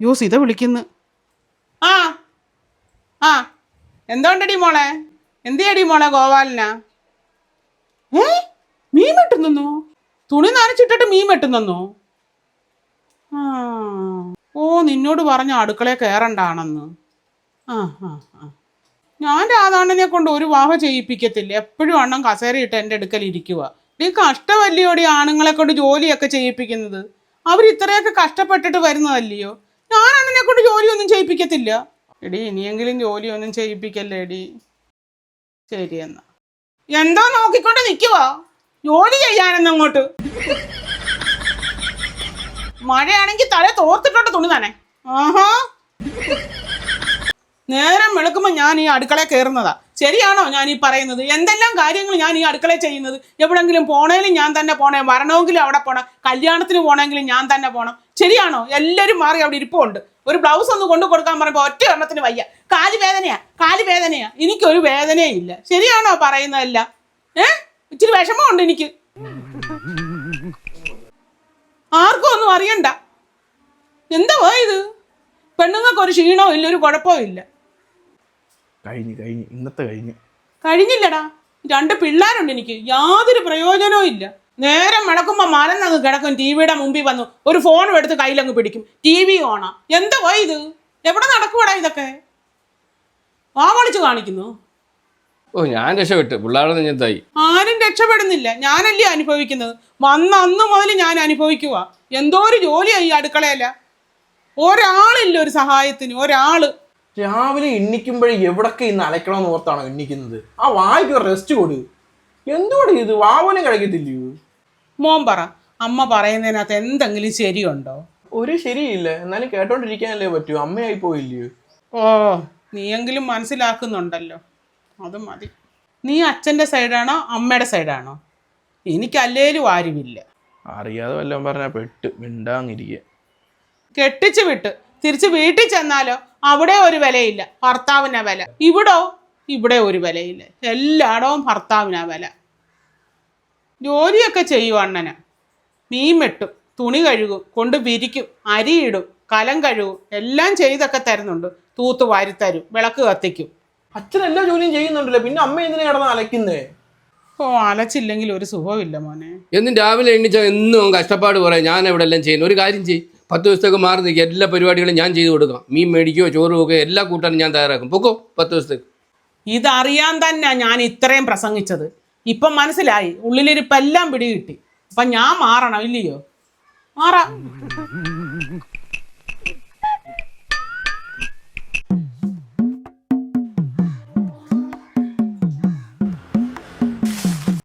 യോ സീത വിളിക്കുന്നു. ആ ആ. എന്തോണ്ടടി മോളെ? എന്തിയടി മോളെ ഗോപാലനാ? ഏ? മീൻ വെട്ടുന്നു തുണി നനച്ചിട്ടിട്ട് മീൻ വെട്ടുന്നു ഓ നിന്നോട് പറഞ്ഞ അടുക്കളയിൽ കയറണ്ടാണെന്ന് ആ ആ ആ. ഞാൻ രാധാണ്ണനെ കൊണ്ട് ഒരു വാഹ ചെയ്യിപ്പിക്കത്തില്ല. എപ്പോഴും അണ്ണം കസേരയിട്ട് എന്റെ അടുക്കൽ ഇരിക്കുക ഈ കഷ്ടമല്ലയോടി ആണുങ്ങളെ കൊണ്ട് ജോലിയൊക്കെ ചെയ്യിപ്പിക്കുന്നത്? അവർ ഇത്രയൊക്കെ കഷ്ടപ്പെട്ടിട്ട് വരുന്നതല്ലയോ? ഞാൻ അണ്ണനെ കൊണ്ട് ജോലിയൊന്നും ചെയ്യിപ്പിക്കത്തില്ല. എടി ഇനിയെങ്കിലും ജോലിയൊന്നും ചെയ്യിപ്പിക്കല്ലേ എടി? ശരി എന്നാ. എന്തോ നോക്കിക്കൊണ്ട് നിൽക്കുവാ ജോലി ചെയ്യാനെന്ന് അങ്ങോട്ട്. മഴയാണെങ്കിൽ തല തോർത്തിട്ടോട്ട് തുണി തന്നെ ആഹാ. നേരം വെളുക്കുമ്പോൾ ഞാൻ ഈ അടുക്കളയിൽ കയറുന്നതാ ശരിയാണോ ഞാൻ ഈ പറയുന്നത്? എന്തെല്ലാം കാര്യങ്ങൾ ഞാൻ ഈ അടുക്കള ചെയ്യുന്നത്? എവിടെങ്കിലും പോണേലും ഞാൻ തന്നെ പോണേ. വരണമെങ്കിലും അവിടെ പോണം. കല്യാണത്തിന് പോണെങ്കിലും ഞാൻ തന്നെ പോണം. ശരിയാണോ? എല്ലാവരും മാറി അവിടെ ഇരിപ്പുണ്ട്. ഒരു ബ്ലൗസ് ഒന്ന് കൊണ്ടു കൊടുക്കാൻ പറയുമ്പോൾ ഒറ്റ എണ്ണത്തിന് വയ്യ. കാൽ വേദനയാ. കാൽ വേദനയാ. എനിക്കൊരു വേദനയും ഇല്ല. ശരിയാണോ പറയുന്നതല്ല? ഏ? ഇച്ചിരി വിഷമമുണ്ട് എനിക്ക്. ആർക്കും ഒന്നും അറിയണ്ട. എന്താ ഇത്? പെണ്ണുങ്ങൾക്ക് ഒരു ക്ഷീണവും ഇല്ല ഒരു കുഴപ്പവും ഇല്ല. കഴിഞ്ഞ് കഴിഞ്ഞ്. ഇന്നത്തെ കഴിഞ്ഞ്. കഴിഞ്ഞില്ലടാ. രണ്ട് പിള്ളേരുണ്ട് എനിക്ക്. യാതൊരു പ്രയോജനവും ഇല്ല. നേരം മടക്കുമ്പോ മലന്നങ്ങ് കിടക്കും. ടി വിയുടെ മുമ്പിൽ വന്നു ഒരു ഫോണും എടുത്ത് കയ്യിലങ്ങ് പിടിക്കും. ടി വി ഓണാ എന്താ പോയി ഇത്? എവിടെ നടക്കുവാടാ ഇതൊക്കെ? ആ വിളിച്ച് കാണിക്കുന്നു. ഓ ഞാൻ രക്ഷപ്പെട്ടു. പിള്ളേരുടെ നെഞ്ഞത്തായി ആരും രക്ഷപ്പെടുന്നില്ല. ഞാനല്ലേ അനുഭവിക്കുന്നത്? വന്ന അന്ന് മുതൽ ഞാൻ അനുഭവിക്കുക എന്തോ ഒരു ജോലിയായി ഈ അടുക്കളയല്ല ഒരാളില്ല ഒരു സഹായത്തിന്. ഒരാൾ രാവിലെ എണ്ണിക്കുമ്പോഴേ എവിടൊക്കെ ഇന്ന് അലക്കണമെന്ന് ഓർത്താണോ എണ്ണിക്കുന്നത്. ആ വായിക്ക് റെസ്റ്റ് കൊടു. എന്തുകൊണ്ട് ഇത്? വാവനും കഴിക്കത്തില്ലയോ? മോൻ പറ അമ്മ പറയുന്നതിനകത്ത് എന്തെങ്കിലും ശരിയുണ്ടോ? ഒരു ശരിയില്ല. എന്നാലും കേട്ടോണ്ടിരിക്കാനല്ലേ പറ്റൂ. അമ്മയായി പോയില്ലയോ? ഓ നീയെങ്കിലും മനസ്സിലാക്കുന്നുണ്ടല്ലോ. അത് മതി. നീ അച്ഛന്റെ സൈഡാണോ അമ്മയുടെ സൈഡാണോ? എനിക്കല്ലേലും ആരുമില്ല. അറിയാതെ വല്ലതും പറഞ്ഞാൽ പെട്ട് മിണ്ടാങ്ങിരിക്കുക കെട്ടിച്ച് വിട്ട് തിരിച്ച് വീട്ടിൽ ചെന്നാലോ? അവിടെ ഒരു വിലയില്ല. ഭർത്താവിനാ വില. ഇവിടോ? ഇവിടെ ഒരു വിലയില്ല. എല്ലായിടവും ഭർത്താവിനാ വില. ജോലിയൊക്കെ ചെയ്യും അണ്ണന്. മീൻ വെട്ടും തുണി കഴുകും കൊണ്ട് വിരിക്കും അരിയിടും കലം കഴുകും എല്ലാം ചെയ്തൊക്കെ തരുന്നുണ്ട്. തൂത്ത് വാരിത്തരും വിളക്ക് കത്തിക്കും. അച്ഛൻ എല്ലാ ജോലിയും ചെയ്യുന്നുണ്ടല്ലോ. പിന്നെ അമ്മ എന്തിനാ കിടന്ന് അലക്കുന്നേ ഓ അലച്ചില്ലെങ്കിൽ ഒരു സുഖമില്ല മോനെ. എന്നും രാവിലെ എണ്ണിച്ചാൽ എന്നും കഷ്ടപ്പാട് പറയാം. ഞാൻ എവിടെ എല്ലാം ചെയ്യുന്നു. ഒരു കാര്യം ചെയ്യും. പത്ത് ദിവസത്തേക്ക് മാറി നിൽക്കുക എല്ലാ പരിപാടികളും ഞാൻ ചെയ്തു കൊടുക്കാം മീൻ മേടിക്കുകയോ ചോറ് വെക്കുകയോ എല്ലാ കൂട്ടാനും ഞാൻ തയ്യാറാക്കും. പൊക്കോ? പത്ത് ദിവസത്തേക്ക്. ഇതറിയാൻ തന്നെ ഞാൻ ഇത്രയും പ്രസംഗിച്ചത്. ഇപ്പം മനസ്സിലായി. ഉള്ളിലിരിപ്പെല്ലാം പിടികിട്ടി. അപ്പം ഞാൻ മാറണം ഇല്ലയോ? മാറാം.